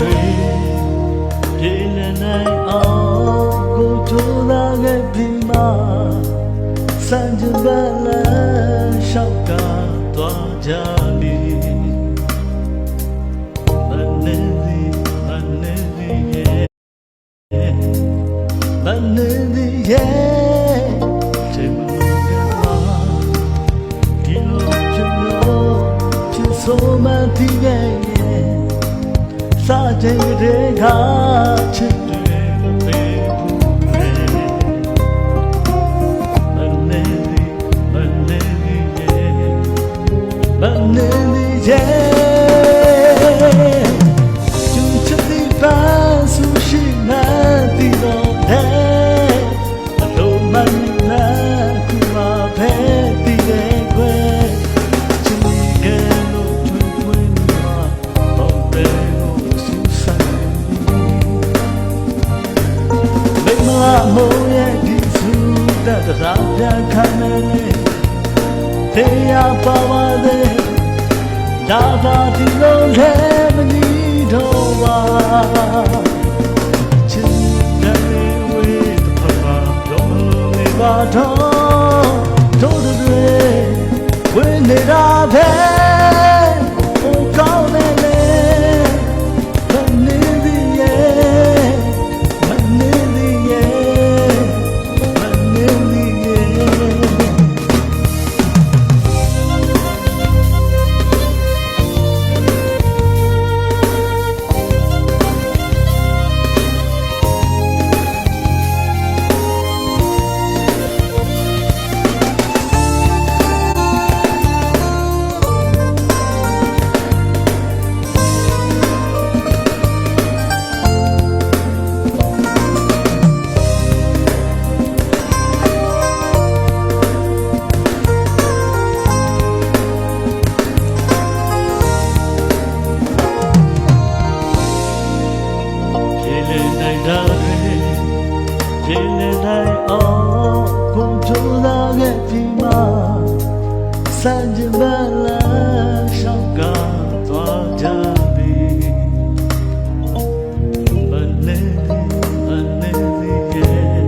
တွေပြေလည်နိုင်အောင်ကိုထိုးလာခဲ့ပြီးမှ စာချိန်တဲ့ခါချစ်တွေမပေးဘူးလေမနေသည်မနေသည်ရဲ့မနေသည်ရဲ့ မိမမိုးရဲ့ဒီစူတဲ့တရားပြန်ခံနေတရားပါပါတဲ့ဒါပါဒီလိုလဲမနီတော့ပါချစ်တဲ့ဝေးတဲ့ဖပါပြောမလို့နေပါတော့ စံကြမလာရှောက်ကသွားကြပြီမနေမနေသည်ရဲ့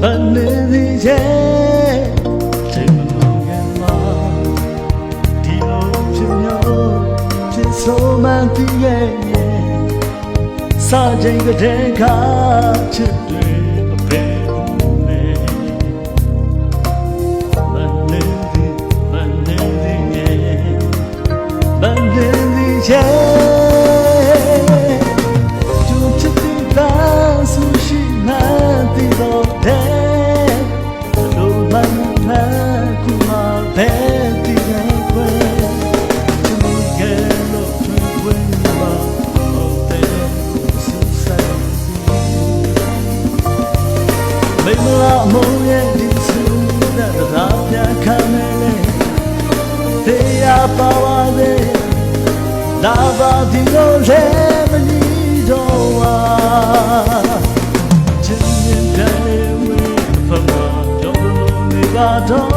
မနေသည်ရဲ့ချိန်မလို့ကမှာဒီလိုဖြစ်မျိုးဖြစ်ဆိုမှတည်ရဲ့စာချိန်ကတဲ့ခါချစ်တွေ ရဲ့ကျူချစ်တဲ့သာဆူရှိမှတီတော့တဲ့လိုမှန်မှန်ကူမပဲတည်ရဲ့ကွယ် to me girl of twin ma oh there so sad မိမလာမုံရဲ့ဒီစူတဲ့ရာပြခံနေလေတရားပါပါ လေလာပါဒီလိုလေမလီတော့ဝါချစ်ရင်တယ်ဝေးဖမကြောလို့နေပါတော့